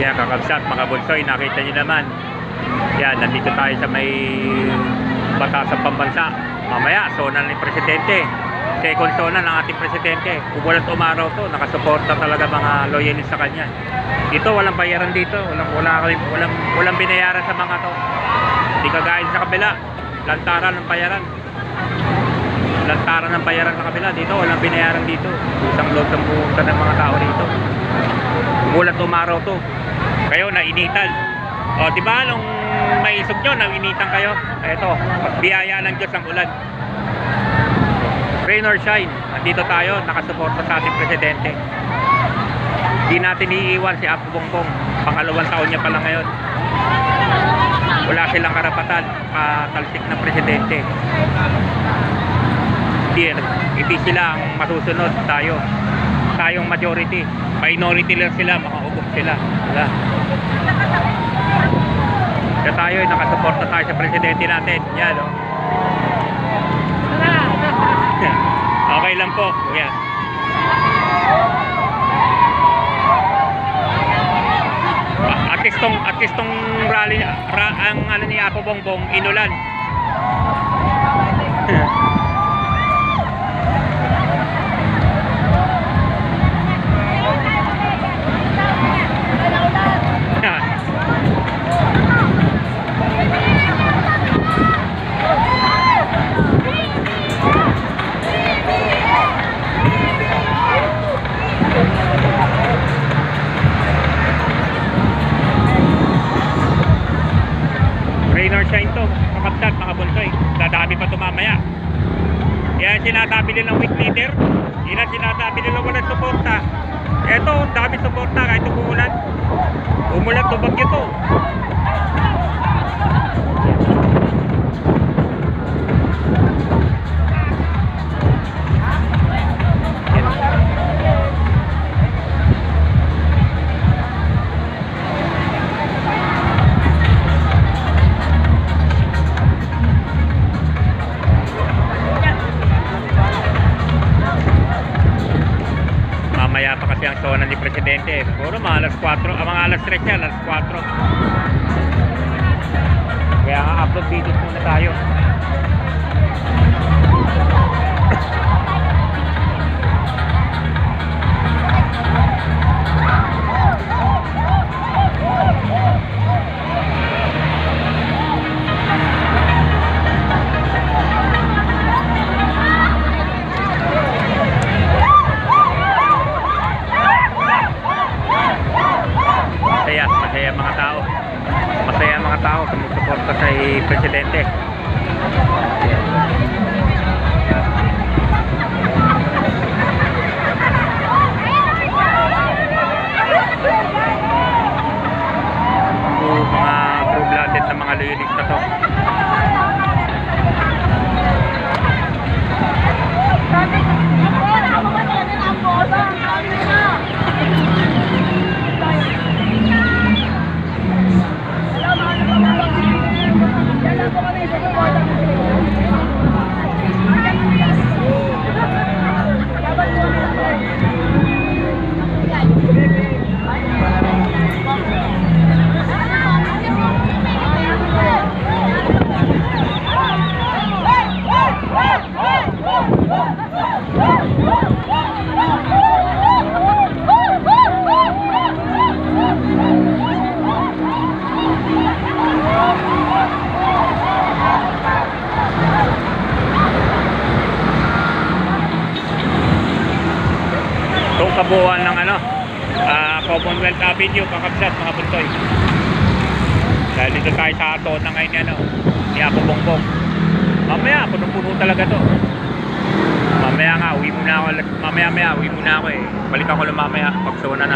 Yan, kakabsat, mga bulsoy, nakita nyo naman. Yan, nandito tayo sa may batasan pambansa. Mamaya, zona ni Presidente. Second zona ng ating Presidente. Kumulat umaraw to, nakasuporta talaga mga loyalist sa kanya. Dito, walang bayaran dito. Walang, wala, walang, walang binayaran sa mga to. Hindi kagaya sa kabila. Lantaran ng bayaran. Lantaran ng bayaran sa kabila. Dito, walang binayaran dito. Isang loob ng buhusan ng mga tao dito. Kumulat umaraw to. Kayo, nainitan. O, di ba nung may isog nyo, nainitan kayo? Eto, biyaya ng Diyos ang ulan. Rain or shine, nandito tayo, nakasuporta sa ating presidente. Hindi natin iiwan si Apo Bongbong. Pangalawang taon niya pa lang ngayon. Wala silang karapatan, katalsik ng presidente. Hindi, hindi sila ang masusunod tayo. Tayong majority. Minority lang sila, makaubos sila. Wala. Kaya tayo, eh, nakasuporta tayo sa presidente natin. Yan, oh. okay lang po. Yan. At least tong, at least tong rally, ra, ang ano ni Apo Bongbong, inulan. shine to, kakaptat, mga bunsoy. Dadami pa tumamaya. Yan sinasabi nilang weak leader. Yan sinasabi nilang walang suporta. Eto, dami suporta kahit umuulan. Umulan to, bagyo kasi ang zona ni Presidente. Siguro mga alas 4, ah, mga alas 3 yan, alas 4. Kaya nga upload videos muna tayo. Presidente. Ito, mga true-blooded na mga loyalist na to. Kabuuan ng ano, ah, Commonwealth Avenue, kakabsat mga buntoy. Dahil dito tayo sa ato na ngayon ano, ni Apo Bongbong. Mamaya, punong-puno talaga to. Mamaya nga, uwi muna ako. Mamaya-maya, uwi muna ako eh. Balik ako lang mamaya, pag na na.